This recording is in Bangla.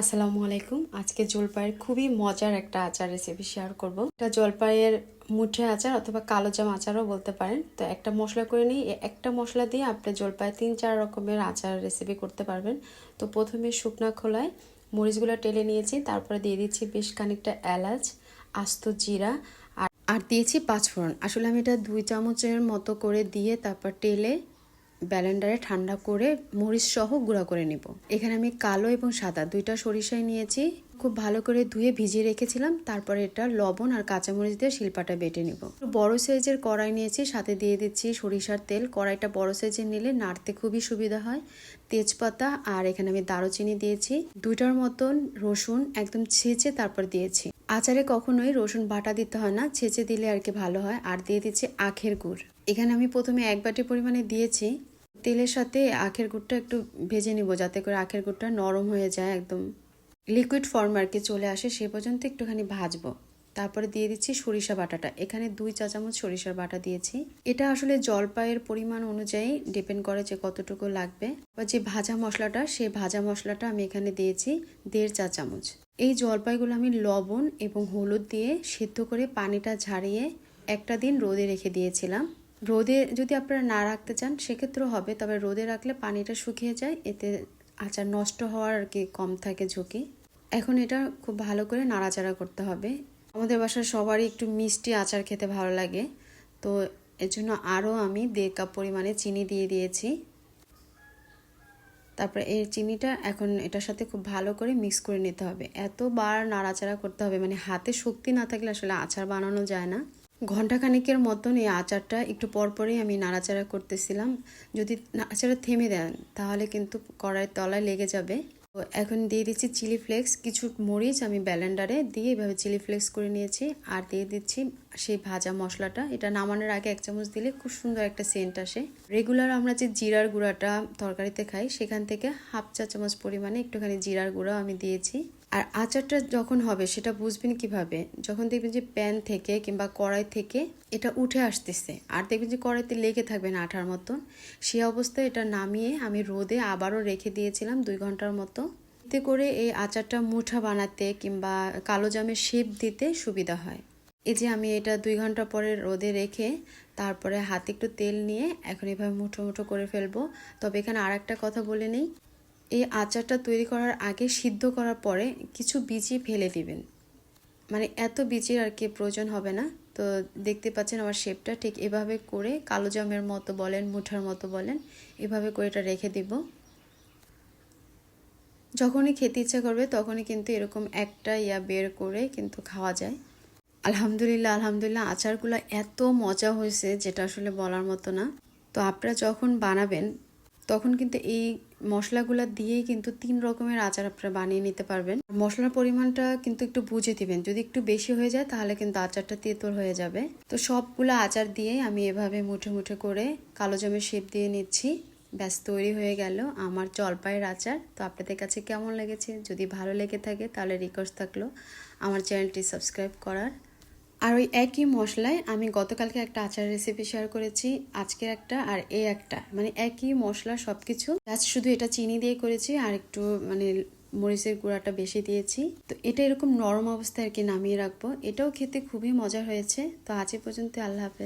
আসসালামু আলাইকুম। আজকে জলপাইয়ের খুবই মজার একটা আচার রেসিপি শেয়ার করব। এটা জলপাইয়ের মুঠে আচার অথবা কালো জাম আচারও বলতে পারেন। তো একটা মশলা করে নিই। একটা মশলা দিয়ে আপনি জলপাই তিন চার রকমের আচার রেসিপি করতে পারবেন। তো প্রথমে শুকনা খোলায় মরিচগুলো টেলে নিয়েছি। তারপরে দিয়ে দিচ্ছি বেশ খানিকটা এলাচ, আস্ত জিরা আর আর দিয়েছি পাঁচফোড়ন। আসলে আমি এটা দুই চামচের মতো করে দিয়ে তারপর টেলে ব্যালেন্ডারে ঠান্ডা করে মরিচ সহ গুঁড়া করে নেব। এখানে আমি কালো এবং সাদা দুইটা সরিষাই নিয়েছি। খুব ভালো করে ধুয়ে ভিজিয়ে রেখেছিলাম। তারপরে এটা লবণ আর কাঁচামরিচ দিয়ে শিলপাটা বেটে নিব। বড় সাইজের কড়াই নিয়েছি, সাথে দিয়ে দিচ্ছি সরিষার তেল। কড়াইটা বড় সাইজের নিলে নাড়তে খুবই সুবিধা হয়। তেজপাতা আর এখানে আমি দারুচিনি দিয়েছি। দুইটার মতন রসুন একদম ছেঁচে তারপর দিয়েছি। আচারে কখনোই রসুন বাটা দিতে হয় না, ছেঁচে দিলে আর কি ভালো হয়। আর দিয়ে দিচ্ছি আখের গুড়। এখানে আমি প্রথমে এক বাটি পরিমাণে দিয়েছি। তেলের সাথে আখের গুড়টা একটু ভেজে নিব, যাতে করে আখের গুড়টা নরম হয়ে যায় একদম। লিকুইড ফর্ম আর কি চলে আসে, সে পর্যন্ত একটুখানি ভাজবো। তারপরে দিয়ে দিচ্ছি সরিষা বাটাটা। এখানে দুই চা চামচ সরিষার বাটা দিয়েছি। এটা আসলে জলপাইয়ের পরিমাণ অনুযায়ী ডিপেন্ড করে যে কতটুকু লাগবে। বা যে ভাজা মশলাটা সেই ভাজা মশলাটা আমি এখানে দিয়েছি দেড় চা চামচ। এই জলপাইগুলো আমি লবণ এবং হলুদ দিয়ে সেদ্ধ করে পানিটা ঝাড়িয়ে একটা দিন রোদে রেখে দিয়েছিলাম। রোদে যদি আপনারা না রাখতে চান, সেক্ষেত্রেও হবে। তবে রোদে রাখলে পানিটা শুকিয়ে যায়, এতে আচার নষ্ট হওয়ার আর কি কম থাকে ঝুঁকি। এখন এটা খুব ভালো করে নাড়াচাড়া করতে হবে। আমাদের বাসার সবারই একটু মিষ্টি আচার খেতে ভালো লাগে। তো এর জন্য আরও আমি দেড় কাপ পরিমাণে চিনি দিয়ে দিয়েছি। তারপরে এই চিনিটা এখন এটার সাথে খুব ভালো করে মিক্স করে নিতে হবে। এতবার নাড়াচাড়া করতে হবে মানে হাতে শক্তি না থাকলে আসলে আচার বানানো যায় না। ঘন্টাখানিকের মতন এই আচারটা একটু পরপরই আমি নাড়াচাড়া করতেছিলাম। যদি নাড়াচাড়া থেমে দেন, তাহলে কিন্তু কড়াইয়ের তলায় লেগে যাবে। তো এখন দিয়ে দিচ্ছি চিলি ফ্লেক্স, কিছু মরিচ আমি ব্যালেন্ডারে দিয়ে এভাবে চিলি ফ্লেক্স করে নিয়েছি আর দিয়ে দিচ্ছি সেই ভাজা মশলাটা। এটা নামানোর আগে এক চামচ দিলে খুব সুন্দর একটা সেন্ট আসে। রেগুলার আমরা যে জিরার গুঁড়াটা তরকারিতে খাই, সেখান থেকে হাফ চা চামচ পরিমাণে একটুখানি জিরার গুঁড়া আমি দিয়েছি। আর আচারটা যখন হবে সেটা বুঝবেন কীভাবে? যখন দেখবেন যে প্যান থেকে কিংবা কড়াই থেকে এটা উঠে আসতেছে, আর দেখবেন যে কড়াইতে লেগে থাকবে না আঠার মতন সেই অবস্থায় এটা নামিয়ে আমি রোদে আবারও রেখে দিয়েছিলাম দুই ঘণ্টার মতো। এতে করে এই আচারটা মুঠা বানাতে কিংবা কালো জামের শেপ দিতে সুবিধা হয়। এই যে আমি এটা দুই ঘণ্টা পরে রোদে রেখে তারপরে হাতে একটু তেল নিয়ে এখন এভাবে মুঠো মুঠো করে ফেলব। তবে এখানে আর একটা কথা বলে নেই এই আচারটা তৈরি করার আগে সিদ্ধ করার পরে কিছু বিচি ফেলে দিবেন। মানে এত বিচির আর কি প্রয়োজন হবে না। তো দেখতে পাচ্ছেন আমার শেপটা ঠিক এভাবে করে কালো জামের মতো বলেন, মুঠার মতো বলেন, এভাবে করে এটা রেখে দিব। যখনই খেতে ইচ্ছা করবে তখনই কিন্তু এরকম একটা ইয়া বের করে কিন্তু খাওয়া যায়। আলহামদুলিল্লাহ আলহামদুলিল্লাহ আচারগুলো এত মজা হয়েছে যেটা আসলে বলার মতো না। তো আপনারা যখন বানাবেন তখন কিন্তু এই মশলাগুলো দিয়েই কিন্তু তিন রকমের আচার আপনারা বানিয়ে নিতে পারবেন। মশলার পরিমাণটা কিন্তু একটু বুঝে দিবেন। যদি একটু বেশি হয়ে যায়, তাহলে কিন্তু আচারটা তেঁতর হয়ে যাবে। তো সবগুলো আচার দিয়ে আমি এভাবে মুঠে মুঠে করে কালো জামের শেপ দিয়ে নিচ্ছি। ব্যাস, তৈরি হয়ে গেল আমার জলপাইয়ের আচার। তো আপনাদের কাছে কেমন লেগেছে? যদি ভালো লেগে থাকে, তাহলে রিকোয়েস্ট থাকল আমার চ্যানেলটি সাবস্ক্রাইব করার। আর ওই একই মশলায় আমি গতকালকে একটা আচার রেসিপি শেয়ার করেছি, আজকের একটা আর এ একটা। মানে একই মশলা সব কিছু জাস্ট শুধু এটা চিনি দিয়ে করেছি আর একটু মানে মরিচের গুঁড়াটা বেশি দিয়েছি। তো এটা এরকম নরম অবস্থায় আর কি নামিয়ে রাখব। এটাও খেতে খুবই মজা হয়েছে। তো আজ পর্যন্ত আল্লাহ হাফেজ।